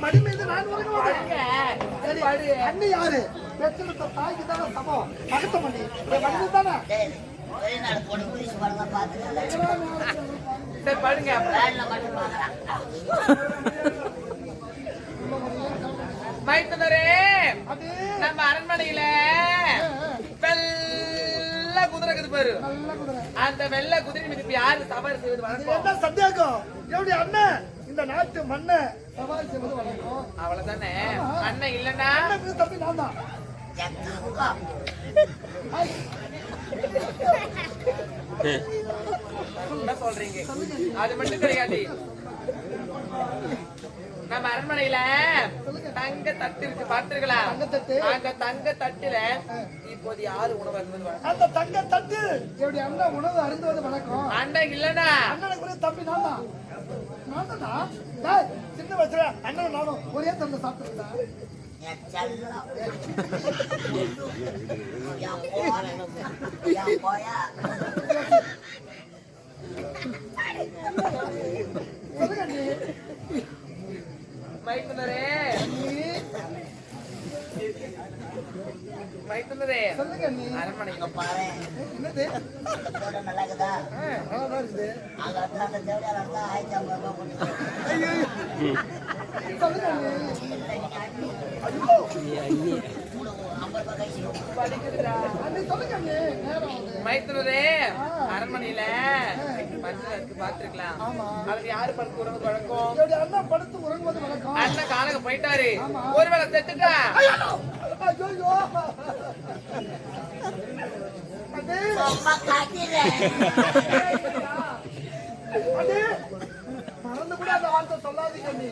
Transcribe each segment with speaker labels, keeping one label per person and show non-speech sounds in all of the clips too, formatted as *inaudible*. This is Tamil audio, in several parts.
Speaker 1: மடி மீது நான் உலக மாட்டேன் அண்ணி யாரு பெற்றெடுத்த தாய்க்கு
Speaker 2: நம்ம அரண்மனையில வெள்ள குதிரை பாரு அந்த வெள்ள குதிரை மீது யாரு சவாரி செய்வது
Speaker 1: வணக்கம் சத்தியாக்கம் எப்படி அண்ணன் இந்த நாட்டு மண்ணை சவாரி செய்வது வழக்கம்.
Speaker 2: அவ்வளவுதானே? அண்ணன் இல்லன்னா?
Speaker 1: அண்ணன் தம்பி நான் தான்.
Speaker 2: சொல்றீங்க? அது மட்டும் கிடையாது. நம்ம அரண்மனையில தங்க தட்டு இருக்கு பார்த்திருக்கலா? அந்த தங்க தட்டுல இப்போது யாரு உணவு வழக்கம்?
Speaker 1: அந்த தங்க தட்டு எப்படி அண்ணன் உணவு அருந்துவது வழக்கம்.
Speaker 2: அண்ணன் இல்லனா
Speaker 1: அண்ணனுக்கு தம்பி நான் தான். சின்ன வயசுல அண்ணன் நானும் ஒரே தந்தை சாப்பிட்டுருந்தேன்
Speaker 3: என்
Speaker 2: வயிற்றுலதே
Speaker 3: அரண்மனைங்க பாரு.
Speaker 1: என்னது?
Speaker 3: நல்லா இருக்குதா.
Speaker 2: மைத்துனரே அரண்மனையில. படுத்துல இருக்கு
Speaker 1: பாத்துருக்கலாம்
Speaker 2: அதுக்கு யாரு படுத்து உறங்கு வழக்கம்.
Speaker 1: அண்ணன்
Speaker 2: காலங்க போயிட்டாரு. ஒருவேளை செத்துட்டா?
Speaker 1: மறந்து கூட அந்த வார்த்தை சொல்லாதீங்க நீ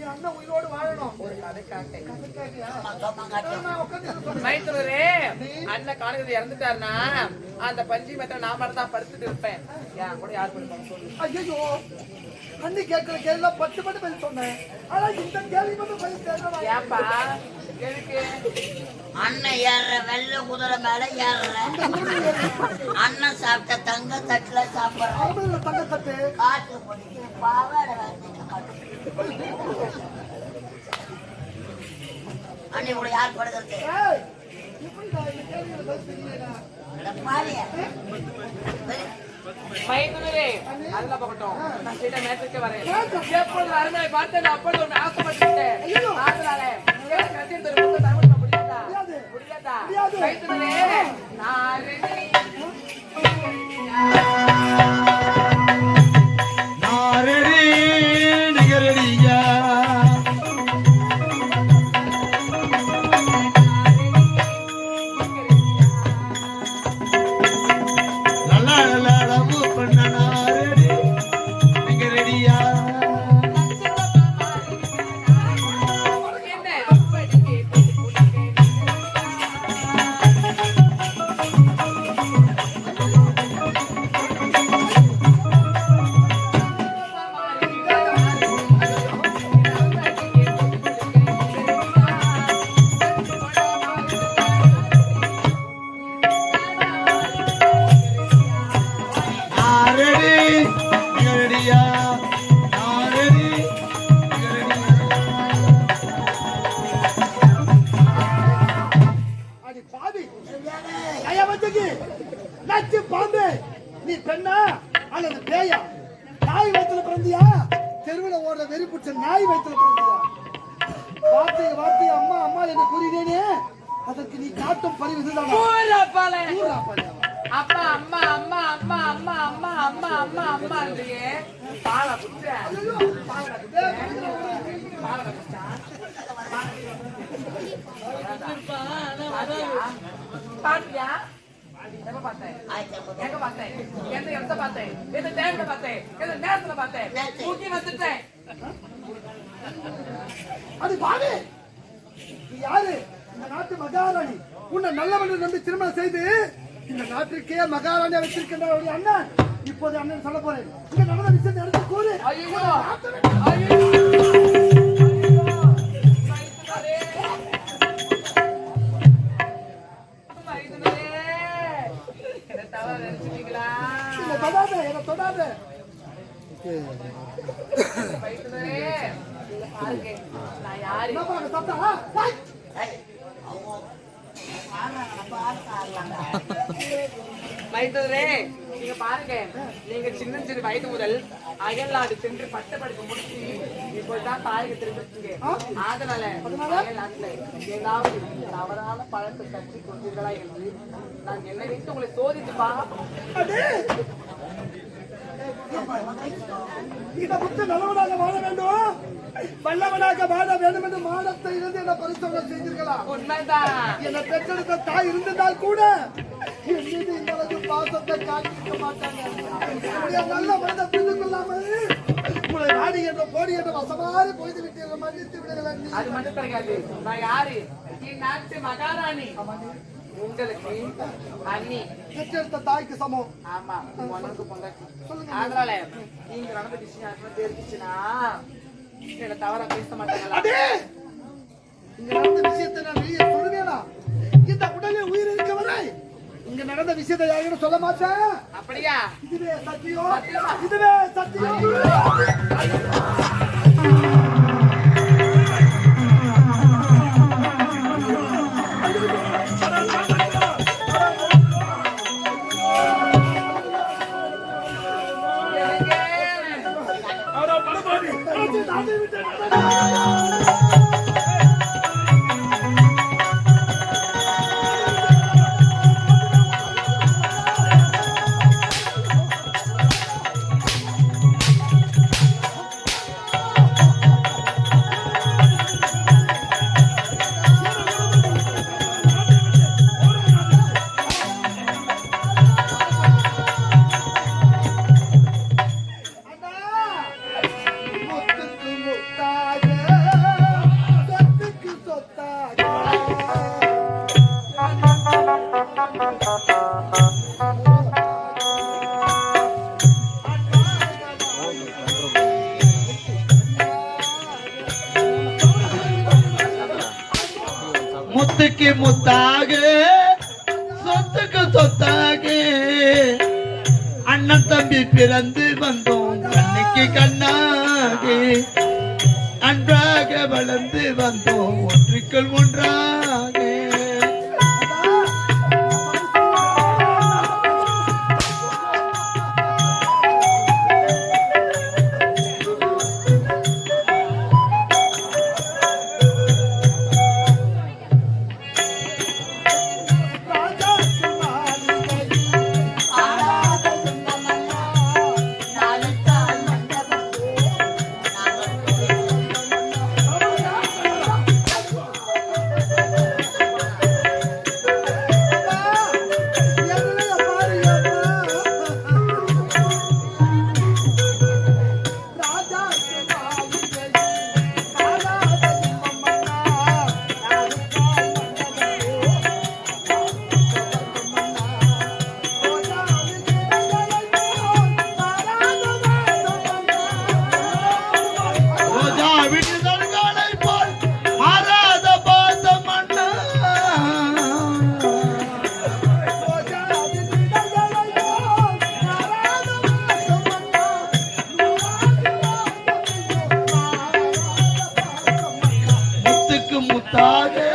Speaker 1: என் அண்ணன் உயிரோடு வாழணும்
Speaker 2: ஒரு கதை காட்டேன். மைத்துனரே அண்ணன் காலகத்தில் இறந்துட்டாருன்னா அந்த பஞ்சி மெத்த நான் மட்டும் தான் படுத்துட்டு இருப்பேன். ஏன் கூட யார் சொல்லு
Speaker 1: ஐயோ அண்ணி கேட்கிற கேள்வி பத்து மட்டும் பதில் சொன்னேன். ஆனா இந்த கேள்வி மட்டும் பதில்
Speaker 2: எதுக்கு
Speaker 3: அண்ணன் ஏற வெள்ள குதிரை மேல ஏற அண்ணன் சாப்பிட்ட தங்க தட்டுல சாப்பிடுற காற்று பாவாடை அண்ணன் கூட யார் படுக்கிறது? பாலியா
Speaker 2: மைந்தனரே அல்ல பகட்டும். நான் சீட்டை மேட்சுக்கு வரேன். எப்பொழுது அருமையை பார்த்தேன் அப்பொழுது ஒன்று ஆசைப்பட்டுட்டேன் ஆதலாலே. முடியாது எங்க பார்த்தேன்
Speaker 3: ஆயிரத்தி ஐம்பது
Speaker 2: எங்க பார்த்தேன் எந்த இடத்த பார்த்தேன் எந்த டைம்ல பார்த்தேன் எந்த நேரத்துல பார்த்தேன் தூக்கி வந்துட்டேன்
Speaker 1: அது நீ யாரு இந்த நாட்டு மகாராணி உன்னை நல்லவன் நம்பி திருமணம் செய்து இந்த நாட்டிற்கே மகாராணியா வச்சிருக்கின்ற ஒரு அண்ணன் இப்போது அண்ணன் சொல்ல போறேன். இந்த நடந்த விஷயத்தை எடுத்து கூறு
Speaker 2: ஐயோ
Speaker 3: நம்ம ஆடுறது ஆடுறாங்க.
Speaker 2: மைத்தூரே நீங்க பாருங்க. நீங்க சின்ன சிறு வயது முதல் அயல்நாடு சென்று பட்டப்படிப்பு முடிச்சு இப்போதான் தாயக திரும்பிருக்கீங்க அதனால அயல்நாட்டுல ஏதாவது தவறான பழத்தை கற்றுக் கொண்டீர்களா என்று நான் என்னை வைத்து உங்களை சோதித்துப்பா
Speaker 1: அடே. இதை விட்டு நல்லவனாக வாழ வேண்டும் வல்லவனாக வாழ வேண்டும் என்று மானத்தை இருந்து என்ன பரிசோதனை செய்தீர்களா
Speaker 2: உண்மைதான்
Speaker 1: என்னை பெற்றெடுத்த தாய் இருந்ததால் கூட என் மீது இந்த அளவு பாசத்தை காட்டிக்க மாட்டாங்க நல்ல மனதை புரிந்து கொள்ளாமல் உங்களை வாடி என்ற போடி என்ற வசமாறு போய்து விட்டீர்கள் மன்னித்து விடுகிறேன்
Speaker 2: அது மட்டும் கிடையாது நான் யாரு? இந்நாட்டு மகாராணி. உங்களுக்கு அண்ணி.
Speaker 1: பெற்றெடுத்த தாய்க்கு சமம்.
Speaker 2: ஆமா உனக்கு பொண்டாட்டி. அதனால நீங்க நடந்த விஷயம் தெரிஞ்சுச்சுன்னா என்ன தவறா பேச மாட்டாங்களா?
Speaker 1: இங்க நடந்த விஷயத்தை நான் வெளியே சொல்லுவேனா? இந்த உடலில் உயிர் இருக்க வரை இங்க நடந்த விஷயத்தை யாரும் சொல்ல மாட்டேன்
Speaker 2: அப்படியா?
Speaker 1: இதுவே சத்தியம். இதுவே சத்தியம். முத்தாக சொத்துக்கு சொத்தாக.
Speaker 4: அண்ணன் தம்பி பிறந்து வந்தோம் கண்ணுக்கு கண்ணாக. அன்றாக வளர்ந்து வந்தோம் ஒன்றுக்குள் ஒன்றாக.
Speaker 2: காதே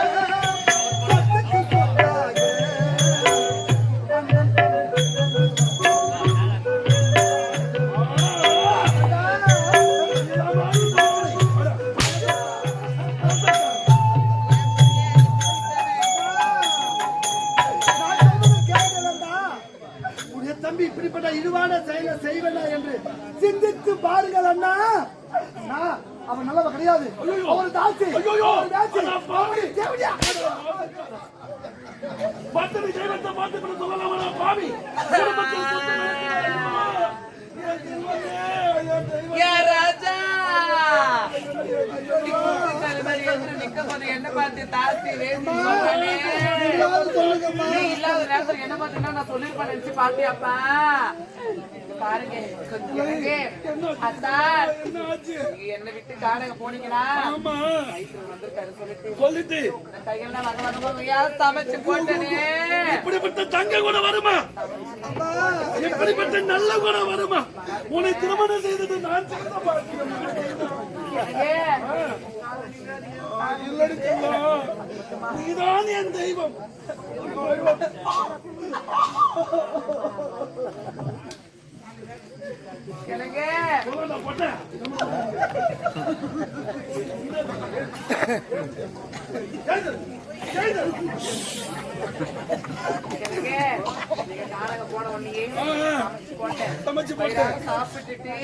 Speaker 2: என்ன பார்த்து தாழ்த்தி வேசி இல்லாத நேரத்துல என்ன பார்த்தீங்கன்னா நான் சொல்லிருப்பேன் நினைச்சு பாத்தியாப்பா? பாருங்க என்னை விட்டு வயிற்றுல வந்திருக்காரு சொல்லிட்டு. கையெல்லாம் வக வகமா சமைச்சு போட்டனே.
Speaker 5: இப்படிப்பட்ட தங்க கூட வருமா? எப்படிப்பட்ட நல்ல கூட வருமா? உன்னை திருமணம் செய்தது நான்
Speaker 2: ஏ,
Speaker 5: நீதான் என் தெய்வம். *laughs*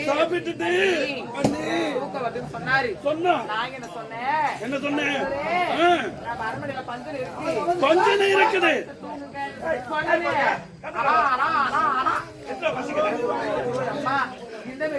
Speaker 2: சாப்பிட்டுட்டு சொன்னாரு.
Speaker 5: சொன்னா.
Speaker 2: நான் என்ன சொன்னேன்?
Speaker 5: என்ன சொன்னேன் கொஞ்சம் இருக்குது
Speaker 2: சொன்னேனே. அடா, அடா, அடா, அடா.
Speaker 5: என்ன பசிக்குது?
Speaker 2: அம்மா, இந்த மாதிரி ஒரு நான் பாரு அப்புறம் உள்ள போய் விட்டாச்சுட்டோம்.
Speaker 3: செவிலியா இந்தாங்களா,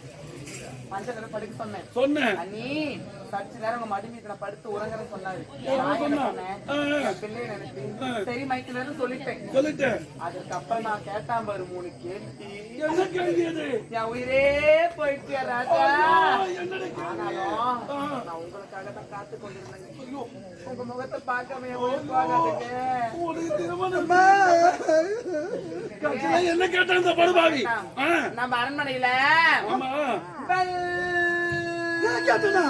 Speaker 2: மஞ்சள் படுக்க சொன்னேன்.
Speaker 5: சொன்னேன்.
Speaker 2: சற்று நேரம் உங்க மடி மீது நான் படுத்து உறங்குறேன்னு சொன்னாரு. பிள்ளையை நினைச்சு சரி மைக்கிலன்னு சொல்லிட்டேன்.
Speaker 5: சொல்லிட்டேன்.
Speaker 2: அதுக்கப்புறம் நான் கேட்டான் பாரு மூணு கேள்வி.
Speaker 5: என்ன கேள்வி அது?
Speaker 2: என் உயிரே போயிட்டு ராஜா? ஆனாலும் நான் காத்து கொண்டிருந்தேங்க உங்க முகத்தை பார்க்காம
Speaker 5: என்ன கேட்ட இந்த படுபாவி
Speaker 2: நம்ம அரண்மனையில
Speaker 1: கேட்டனா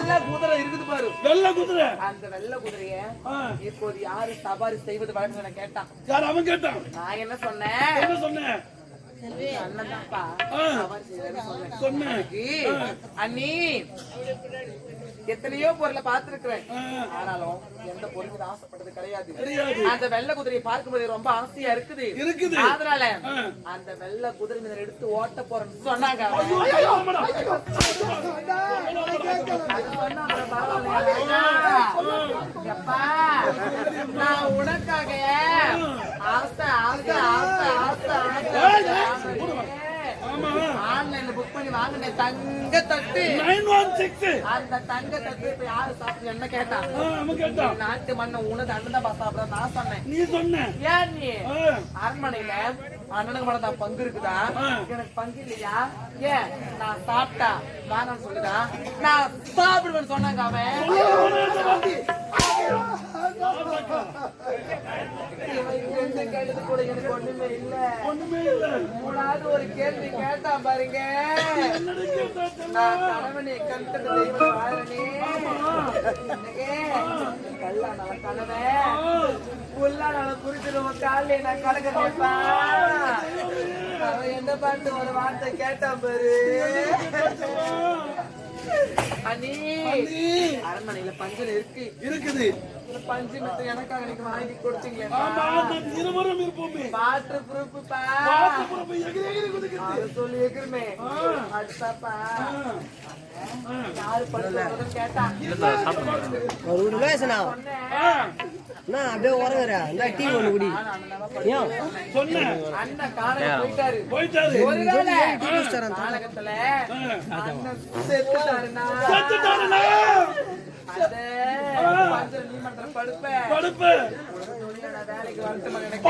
Speaker 2: வெள்ளை குதிரை இருக்குது பாரு
Speaker 5: வெள்ள குதிரை
Speaker 2: அந்த வெள்ளை குதிரைய இப்போது யாரு சவாரி செய்வது வழங்க கேட்டான்
Speaker 5: யார் அவன் கேட்டான்
Speaker 2: நான் என்ன சொன்னேன்
Speaker 5: என்ன சொன்னேன்
Speaker 2: அண்ணி. எத்தனையோ பொருளை பார்த்திருக்கிறேன் ஆனாலும் எந்த பொருளுக்கு ஆசைப்பட்டது கிடையாது. அந்த வெள்ளை குதிரையை பார்க்கும்போது ரொம்ப ஆசையா இருக்குது
Speaker 5: இருக்குது.
Speaker 2: அதனால. அந்த வெள்ளை குதிரை மீது எடுத்து ஓட்ட போறேன்னு சொன்னாங்க நான் உனக்காக ஆசை ஆசை ஆசை ஆசை ஆசை ஆன்லைன்ல புக் பண்ணி வாங்கினேன். தங்க தட்டு.
Speaker 5: Nine one six.
Speaker 2: அந்த தங்க தட்டு இப்ப யாரு சாப்பிட்டு என்ன கேட்டா? நாட்டு மண்ணை உனது அண்ணன் தான் சாப்பிட நான் சொன்னேன்.
Speaker 5: நீ சொன்ன.
Speaker 2: ஏன் நீ? அரண்மனையில அண்ணனுக்கு மட்டும் தான் பங்கு இருக்குதா. எனக்கு பங்கு இல்லையா? ஏன்? நான் சாப்பிட்டா வேணாம்னு சொல்லுதா? நான் சாப்பிடுவேன்னு சொன்னாங்க அவன். எந்த இங்க இருந்து கேட்டது கூட எனக்கு ஒண்ணுமே இல்ல
Speaker 5: ஒண்ணுமே இல்ல
Speaker 2: மூணாவது ஒரு கேள்வி கேட்டான் பாருங்க நான் கணவனை கண்டது தெய்வம் வாழனே கல்லான கணவன் புல்லான குறிச்சிருவ காலையில நான் கலக்க கலக்கிறேன்ப்பா அவன் என்ன பாட்டு ஒரு வார்த்தை கேட்டான் பாரு. அரண்மனையில பஞ்சல் இருக்கு.
Speaker 5: இருக்குது.
Speaker 2: பஞ்சு மித்த எனக்காக நீங்க வாங்கி
Speaker 5: இருவரும் இருப்போமே. போய் எகிரி எகிரி குதிக்குது.
Speaker 2: அது சொல்லி இருக்கிறமே அடுத்தாப்பா யாரு படுத்து கேட்டா?
Speaker 6: ஒரு நான் அப்படியே உறங்குற இந்த டீ ஒன்று குடி. ஏன்?
Speaker 5: சொன்னேன்.
Speaker 2: அண்ணன் காலையில போயிட்டாரு.
Speaker 5: போயிட்டாரு.
Speaker 2: வேலைக்கு வரட்டுமா எனக்கு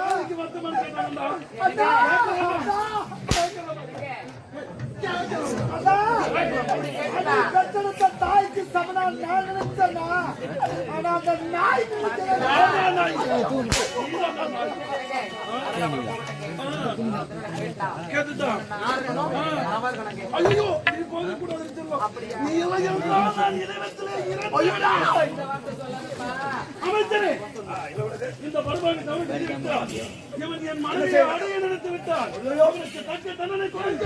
Speaker 5: வேலைக்கு வருத்தமான்னு கேட்டாங்கடா.
Speaker 1: பெற்றெடுத்த தாய்க்கு சமனா நான் நினைச்சேன்னா ஆனா அந்த நாய்
Speaker 5: ஐயோ நீ போக நீ எல்லாம் அமைச்சரே இந்த பருவாங்க இவன் என் மனைவியை அடைய நினைத்து விட்டான் தக்க தண்டனை கொடுக்க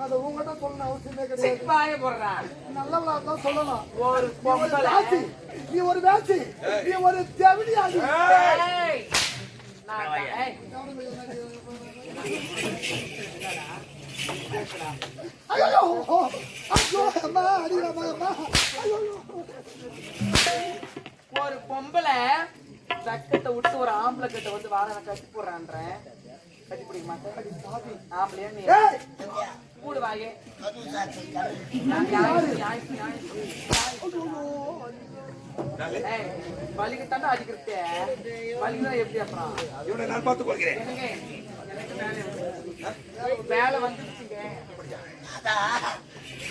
Speaker 1: அது உங்ககிட்ட சொல்லணும் அவசியமே கிடையாது நல்லவளா தான் சொல்லலாம்
Speaker 2: ஒரு
Speaker 1: நீ நீ ஒரு வேசி நீ ஒரு தெவிலியாடி ஐயோ ஐயோ அம்மா அடிக்கிறம்மா அம்மா ஐயோ
Speaker 2: ஒரு பொம்பளை சக்கத்தை விட்டு ஒரு ஆம்பளை கிட்ட வந்து வாழ கட்டி போடுறான்றேன் கட்டி பிடிக்க மாட்டேன் ஆம்பளையா நீ? கூடு வாயே. வலிக்குத்தாண்டா அடிக்கிறது. எப்படி அப்புறம்?
Speaker 5: இவனை நான் பார்த்துக் கொள்கிறேன்
Speaker 2: வேலை வந்துருச்சுங்க.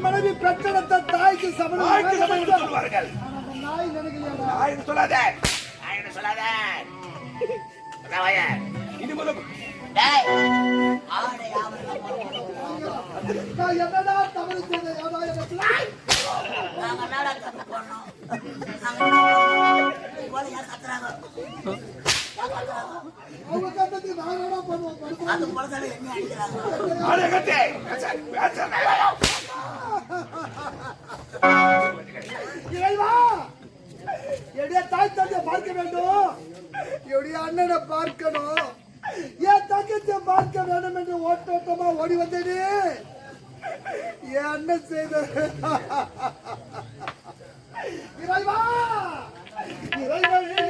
Speaker 5: அண்ணன் மனைவி
Speaker 1: பெற்றெடுத்த தாய்க்கு சமணம் நாய் நினைக்கலையாடா?
Speaker 5: ஆயிரம் சொல்லாத. ஆயிரம் சொல்லாத. இனி முதல்
Speaker 1: என்னடா தவறு படுப்பா.
Speaker 3: அது போலதானே என்ன அடிக்கிறாங்க.
Speaker 1: இறைவா! என்னுடைய தாய் தந்தையை பார்க்க வேண்டும். என்னுடைய அண்ணனை பார்க்கணும். ஏன் தங்கச்சியை பார்க்க வேண்டும் என்று ஓட்டோட்டமா ஓடி வந்தேனே. என் அண்ணன் செய்த இறைவா! இறைவனே!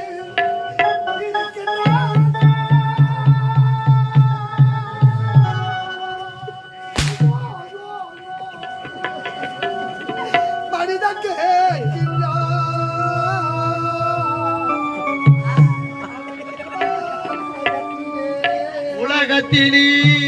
Speaker 1: tini